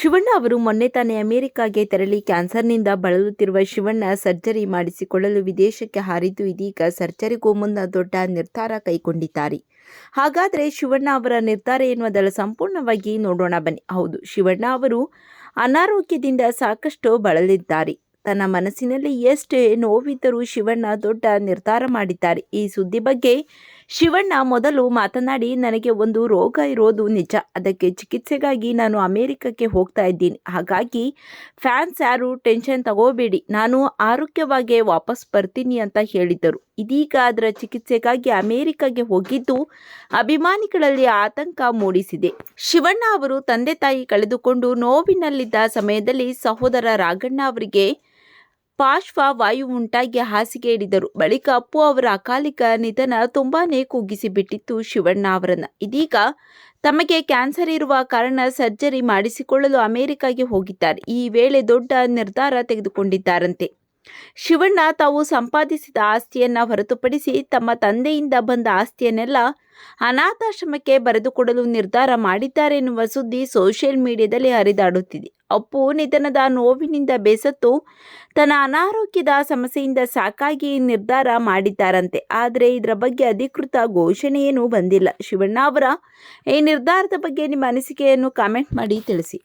ಶಿವಣ್ಣ ಅವರು ಮೊನ್ನೆ ತಾನೇ ಅಮೆರಿಕಾಗೆ ತೆರಳಿ ಕ್ಯಾನ್ಸರ್ನಿಂದ ಬಳಲುತ್ತಿರುವ ಶಿವಣ್ಣ ಸರ್ಜರಿ ಮಾಡಿಸಿಕೊಳ್ಳಲು ವಿದೇಶಕ್ಕೆ ಹಾರಿದ್ದು ಇದೀಗ ಸರ್ಜರಿಗೂ ಮುನ್ನ ದೊಡ್ಡ ನಿರ್ಧಾರ ಕೈಗೊಂಡಿದ್ದಾರೆ. ಹಾಗಾದರೆ ಶಿವಣ್ಣ ಅವರ ನಿರ್ಧಾರ ಏನು ಅದರ ಸಂಪೂರ್ಣವಾಗಿ ನೋಡೋಣ ಬನ್ನಿ. ಹೌದು, ಶಿವಣ್ಣ ಅವರು ಅನಾರೋಗ್ಯದಿಂದ ಸಾಕಷ್ಟು ಬಳಲಿದ್ದಾರೆ. ತನ್ನ ಮನಸ್ಸಿನಲ್ಲಿ ಎಷ್ಟೇ ನೋವಿದ್ದರೂ ಶಿವಣ್ಣ ದೊಡ್ಡ ನಿರ್ಧಾರ ಮಾಡಿದ್ದಾರೆ. ಈ ಸುದ್ದಿ ಬಗ್ಗೆ ಶಿವಣ್ಣ ಮೊದಲು ಮಾತನಾಡಿ, ನನಗೆ ಒಂದು ರೋಗ ಇರೋದು ನಿಜ. ಅದಕ್ಕೆ ಚಿಕಿತ್ಸೆಗಾಗಿ ನಾನು ಅಮೇರಿಕಕ್ಕೆ ಹೋಗ್ತಾ ಇದ್ದೀನಿ. ಹಾಗಾಗಿ ಫ್ಯಾನ್ಸ್ ಯಾರು ಟೆನ್ಷನ್ ತಗೋಬೇಡಿ. ನಾನು ಆರೋಗ್ಯವಾಗಿ ವಾಪಸ್ ಬರ್ತೀನಿ ಅಂತ ಹೇಳಿದ್ದರು. ಇದೀಗ ಅದರ ಚಿಕಿತ್ಸೆಗಾಗಿ ಅಮೇರಿಕಾಗೆ ಹೋಗಿದ್ದು ಅಭಿಮಾನಿಗಳಲ್ಲಿ ಆತಂಕ ಮೂಡಿಸಿದೆ. ಶಿವಣ್ಣ ಅವರು ತಂದೆ ತಾಯಿ ಕಳೆದುಕೊಂಡು ನೋವಿನಲ್ಲಿದ್ದ ಸಮಯದಲ್ಲಿ ಸಹೋದರ ರಾಘಣ್ಣ ಅವರಿಗೆ ಪಾರ್ಶ್ವವಾಯು ಉಂಟಾಗಿ ಹಾಸಿಗೆ ಹಿಡಿದರು ಬಳಿಕ ಅಪ್ಪು ಅವರ ಅಕಾಲಿಕ ನಿಧನ ತುಂಬಾನೇ ಕುಗ್ಗಿಸಿಬಿಟ್ಟಿತ್ತು ಶಿವಣ್ಣ ಅವರನ್ನ. ಇದೀಗ ತಮಗೆ ಕ್ಯಾನ್ಸರ್ ಇರುವ ಕಾರಣ ಸರ್ಜರಿ ಮಾಡಿಸಿಕೊಳ್ಳಲು ಅಮೆರಿಕಾಗೆ ಹೋಗಿದ್ದಾರೆ. ಈ ವೇಳೆ ದೊಡ್ಡ ನಿರ್ಧಾರ ತೆಗೆದುಕೊಂಡಿದ್ದಾರಂತೆ. ಶಿವಣ್ಣ ತಾವು ಸಂಪಾದಿಸಿದ ಆಸ್ತಿಯನ್ನ ಹೊರತುಪಡಿಸಿ ತಮ್ಮ ತಂದೆಯಿಂದ ಬಂದ ಆಸ್ತಿಯನ್ನೆಲ್ಲ ಅನಾಥಾಶ್ರಮಕ್ಕೆ ಬರೆದುಕೊಡಲು ನಿರ್ಧಾರ ಮಾಡಿದ್ದಾರೆ ಎನ್ನುವ ಸುದ್ದಿ ಸೋಷಿಯಲ್ ಮೀಡಿಯಾದಲ್ಲಿ ಹರಿದಾಡುತ್ತಿದೆ. ಅಪ್ಪು ನಿಧನದ ನೋವಿನಿಂದ ಬೇಸತ್ತು ತನ್ನ ಅನಾರೋಗ್ಯದ ಸಮಸ್ಯೆಯಿಂದ ಸಾಕಾಗಿ ನಿರ್ಧಾರ ಮಾಡಿದ್ದಾರಂತೆ. ಆದರೆ ಇದರ ಬಗ್ಗೆ ಅಧಿಕೃತ ಘೋಷಣೆಯೇನೂ ಬಂದಿಲ್ಲ. ಶಿವಣ್ಣ ಅವರ ಈ ನಿರ್ಧಾರದ ಬಗ್ಗೆ ನಿಮ್ಮ ಅನಿಸಿಕೆಯನ್ನು ಕಾಮೆಂಟ್ ಮಾಡಿ ತಿಳಿಸಿ.